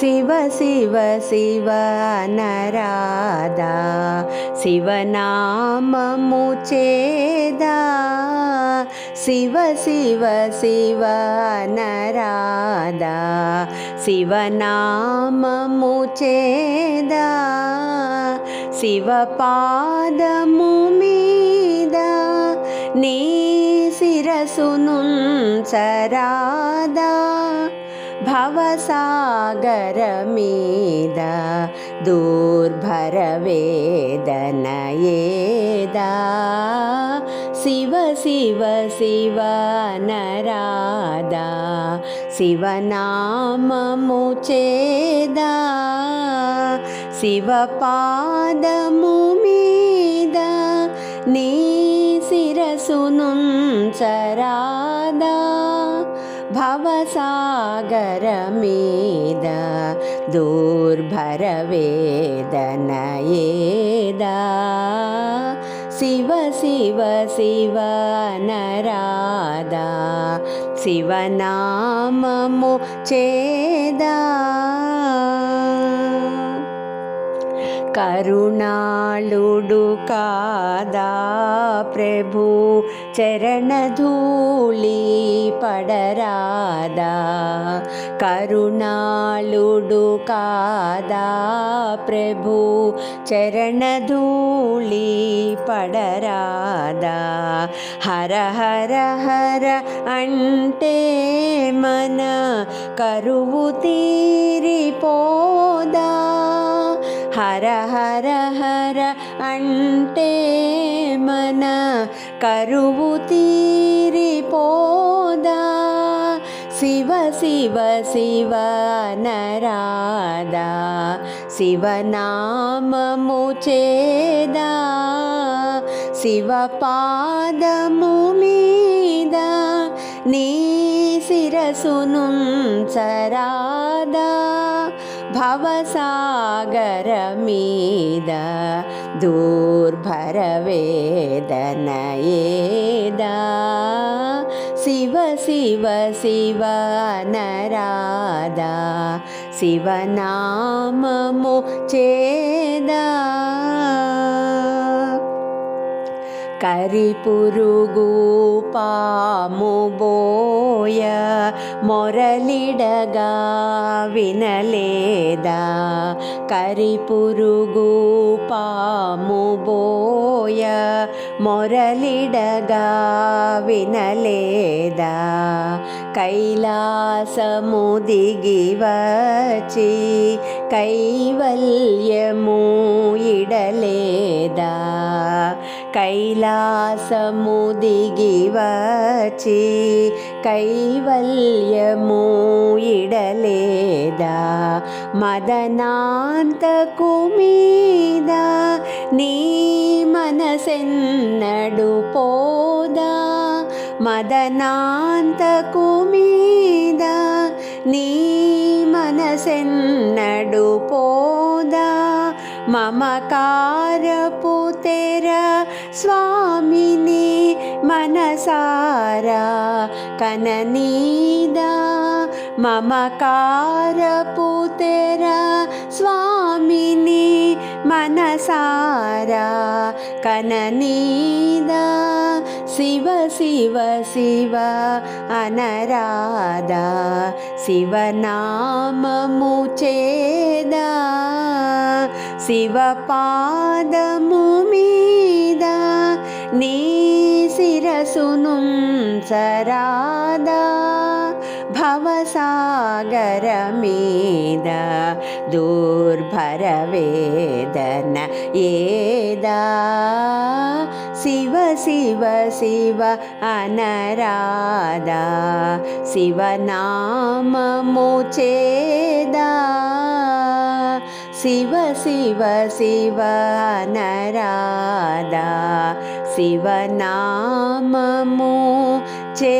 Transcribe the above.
శివ శివ శివ నరాదా. శివనామము చేదా. శివ శివ శివ నరాదా. శివనామము చేదా. శివ పాదము మీద. నీ శిరసును చరాదా భవసాగర మీద దూర్భర వేదన శివ శివ శివ నరాదా. శివనామము చేదా. శివ మీద నీ శిరసును చరాదా భవసాగర మీద దూర్భర వేదన శివ శివ శివ నరాదా శివనామము చేదా కరుణాళుడు కాదా ప్రభు? చరణధూళి పడరాదా? కరుణాళుడు కాదా ప్రభు? చరణధూళి పడరాదా? హర హర హర అంటే మన కరువు తీరిపోదా? హర హర హర అంటే మన కరువు తీరిపోదా? శివ శివ శివ నరాదా? శివనామము చేదా? శివ పాదము మీద నీ శిరసును భవసాగర మీద దూర్భర వేదన శివ శివ శివ నరాదా? శివనామము చేదా? కరిపురుగు పాము బోయ మొరలిడగా వినలేదా? కరిపురుగు పాము బోయ మొరలిడగా వినలేదా కైలాసము దిగి వచ్చి కైవల్యము ఇడలేదా కైలాసము దిగి వచ్చి కైవల్యము ఇడలేదా? మదనాంతకు మీద నీ మనసెన్నడు పోదా? మదనాంతకు మీద నీ మనసెన్నడు పో మమకారపు తెర స్వామిని మనసారా కననీద. మమకారపు తెర స్వామిని మనసారా కననీద. శివ శివ శివ అనరాధ. శివనామము చేదా. శివపాదము మీద నీ శిరసును చరాదా భవసాగర మీద దూర్భర వేదన ఏదా? శివ శివ శివ అనరాధ శివనామము చేదా? శివ శివ శివ నరాదా శివనామము చే